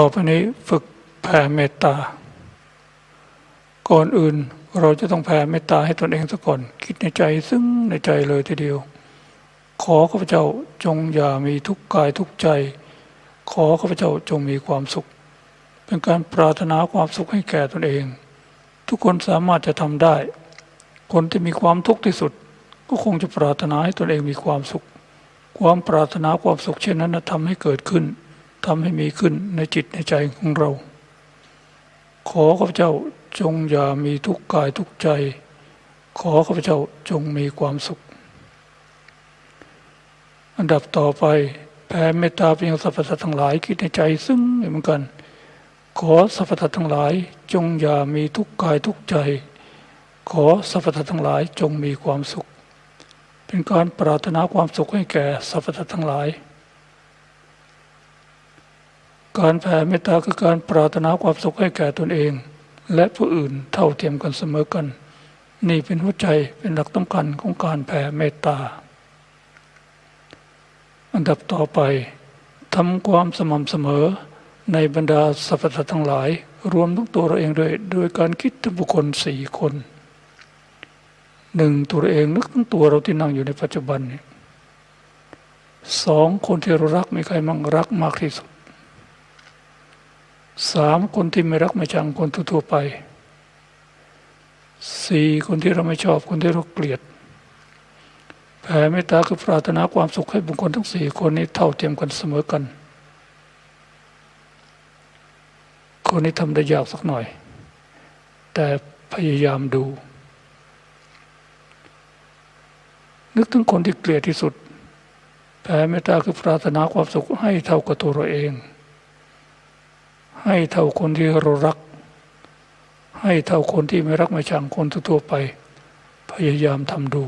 ต่อไปนี้ฝึกแผ่เมตตา ก่อนอื่นเราจะต้องแผ่เมตตาให้ตนเองซะก่อน คิดในใจซึ่งในใจเลยทีเดียว ขอข้าพเจ้าจงอย่ามีทุกข์กายทุกข์ใจ ขอข้าพเจ้าจงมีความสุข เป็นการปรารถนาความสุขให้แก่ตนเอง ทุกคนสามารถจะทำได้ คนที่มีความทุกข์ที่สุด ก็คงจะปรารถนาให้ตนเองมีความสุข ความปรารถนาความสุขเช่นนั้นทำให้เกิดขึ้น ทำให้มีขึ้นในจิตในใจของเรา ขอข้าพเจ้าจงอย่ามีทุกข์กายทุกข์ใจ ขอข้าพเจ้าจงมีความสุข อันดับต่อไปแผ่เมตตาไปยังสรรพสัตว์ทั้งหลายคิดในใจซึ่งเหมือนกัน ขอสรรพสัตว์ทั้งหลาย จงอย่ามีทุกข์กายทุกข์ใจ ขอสรรพสัตว์ทั้งหลายจงมีความสุข เป็นการปรารถนาความสุขให้แก่สรรพสัตว์ทั้งหลาย การแผ่เมตตาคือการปรารถนาความสุขให้แก่ตนเอง และผู้อื่นเท่าเทียมกันเสมอกัน นี่เป็นหัวใจเป็นหลักสำคัญของการแผ่เมตตา อันดับต่อไปทำความสม่ำเสมอในบรรดาสรรพสัตว์ทั้งหลาย รวมทั้งตัวเราเองด้วยโดยการคิดถึงบุคคลสี่คนหนึ่งตัวเเองนึกถึงตัวเราที่นั่งอยู่ในปัจจุบันสองคนที่เรารักมีใครมั่งรักมากที่สุด สามคนที่ไม่รักไม่ชังคนทั่วๆไปสี่คนที่เราไม่ชอบคนที่เราเกลียดแผ่เมตตาคือปรารถนาความสุขให้บุคคลทั้งสี่คนนี้เท่าเทียมกันเสมอกัน คนนี้ทำได้ยากสักหน่อย แต่พยายามดู นึกถึงคนที่เกลียดที่สุดแผ่เมตตาคือปรารถนาความสุขให้เท่ากับตัวเราเอง ให้เท่าคนที่เรารัก ให้เท่าคนที่ไม่รักไม่ชังคนทั่วไป พยายามทำดู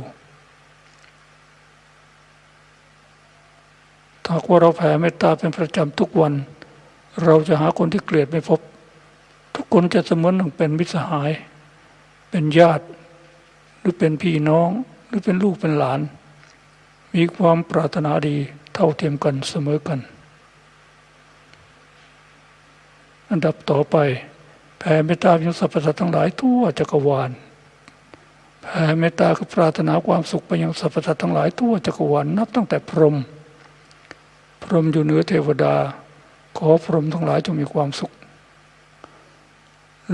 ถ้าว่าเราแผ่เมตตาเป็นประจำทุกวัน เราจะหาคนที่เกลียดไม่พบ ทุกคนจะเสมือนหนึ่งเป็นมิตรสหาย เป็นญาติ หรือเป็นพี่น้อง หรือเป็นลูกเป็นหลาน มีความปรารถนาดีเท่าเทียมกันเสมอกัน อันดับต่อไปแผ่เมตตายังสรรพสัตว์ทั้งหลายทั่วจักรวาลแผ่เมตตาคือปรารถนาความสุขไปยังสรรพสัตว์ทั้งหลายทั่วจักรวาลนับตั้งแต่พรหมพรหมอยู่เหนือเทวดา ขอพรหมทั้งหลายจงมีความสุข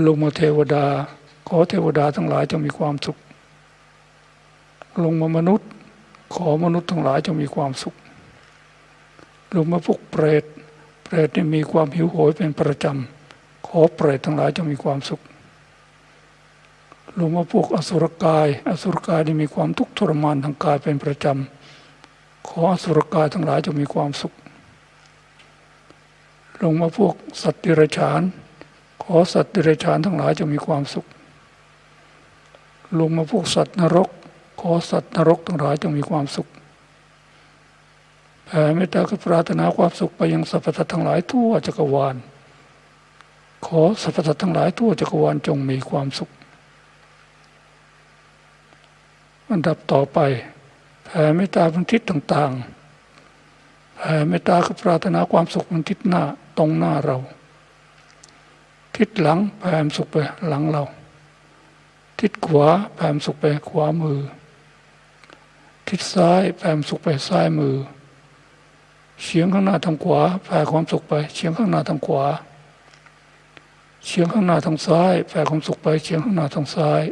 ลงมาเทวดา ขอเทวดาทั้งหลายจงมีความสุข ลงมามนุษย์ ขอมนุษย์ทั้งหลายจงมีความสุข ลงมาพวกเปรต เปรตมีความหิวโหยเป็นประจำ ขอเปรตทั้งหลายจงมีความสุขลงมาพวกอสุรกาย อสุรกายนี่มีความทุกข์ทรมานทางกายเป็นประจำ ขออสุรกายทั้งหลายจงมีความสุข ลงมาพวกสัตว์ดิรัจฉาน ขอสัตว์ดิรัจฉานทั้งหลายจงมีความสุข ลงมาพวกสัตว์นรก ขอสัตว์นรกทั้งหลายจงมีความสุข แผ่เมตตาคือปรารถนาความสุขไปยังสรรพสัตว์ทั้งหลายทั่วจักรวาล ขอสรรพสัตว์ทั้งหลายทั่วจักรวาลจงมีความสุขอันดับต่อไปแผ่เมตตาเป็นทิศต่างๆแผ่เมตตาคือปรารถนาความสุขเป็นทิศหน้าตรงหน้าเรา ทิศหลังแผ่สุขไปหลังเรา ทิศขวาแผ่สุขไปขวามือ ทิศซ้ายแผ่สุขไปซ้ายมือ เฉียงข้างหน้าทางขวาแผ่ความสุขไปเฉียงข้างหน้าทางขวาเฉียงข้างหน้าทางซ้ายแผ่ความสุขไปเฉียงข้างหน้าทางซ้าย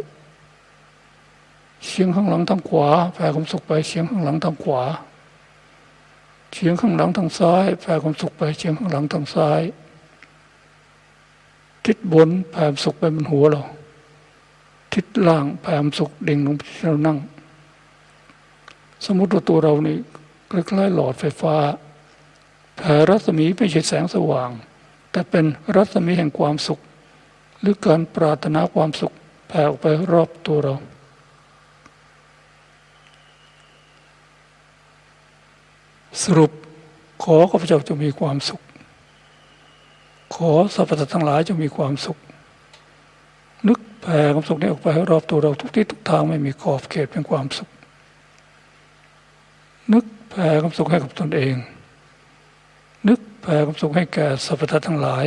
เฉียงข้างหลังทางขวาแผ่ความสุขไปเฉียงข้างหลังทางขวาเฉียงข้างหลังทางซ้ายแผ่ความสุขไปเฉียงข้างหลังทางซ้าย ทิศบนแผ่ความสุขไปบนหัวเรา ทิศล่างแผ่ความสุขเด่งลงที่เรานั่ง สมมติว่าตัวเรานี่คล้ายๆหลอดไฟฟ้า รัศมีไม่ใช่แสงสว่าง แต่เป็นรัศมีแห่งความสุข หรือการปรารถนาความสุขแผ่ออกไปรอบตัวเรา สรุปขอข้าพเจ้าจะมีความสุข ขอสรรพสัตว์ทั้งหลายจะมีความสุข นึกแผ่ความสุขนี้ออกไปรอบตัวเราทุกที่ทุกทางไม่มีขอบเขตเป็นความสุข นึกแผ่ความสุขให้กับตนเอง แผ่ความสุขให้แก่สรรพสัตว์ทั้งหลาย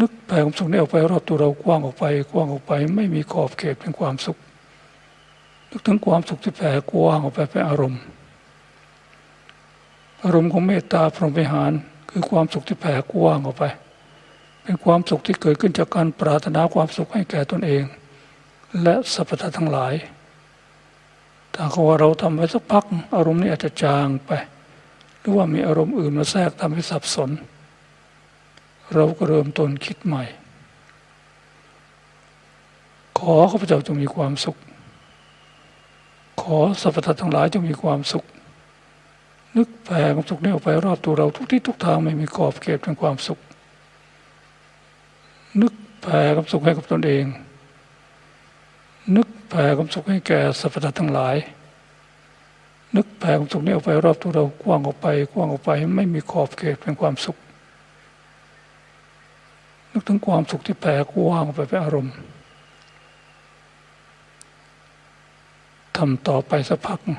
นึกแผ่ความสุขนี้ออกไปรอบตัวเรากว้างออกไป กว้างออกไป ไม่มีขอบเขตเป็นความสุข นึกถึงความสุขที่แผ่กว้างออกไปเป็นอารมณ์ อารมณ์ของเมตตาพรหมวิหาร คือความสุขที่แผ่กว้างออกไป เป็นความสุขที่เกิดขึ้นจากการปรารถนาความสุขให้แก่ตนเอง และสรรพสัตว์ทั้งหลายถ้าว่าเราทำไว้สักพัก อารมณ์นี้อาจจะจางไป หรือว่ามีอารมณ์อื่นมาแทรกทำให้สับสน เราก็เริ่มต้นคิดใหม่ ขอข้าพเจ้าจงมีความสุข ขอสรรพสัตว์ทั้งหลายจงมีความสุข นึกแผ่ความสุขนี้ออกไปรอบตัวเราทุกที่ทุกทางไม่มีขอบเขตเป็นความสุข นึกแผ่ความสุขให้กับตนเอง นึกแผ่ความสุขให้แก่สรรพสัตว์ทั้งหลาย นึกแผ่ความสุขนี้ออกไปรอบตัวเรากว้างออกไป กว้างออกไปไม่มีขอบเขตเป็นความสุข นึกถึงความสุขที่แผ่กว้างออกไปเป็นอารมณ์ทำต่อไปสักพักหนึ่ง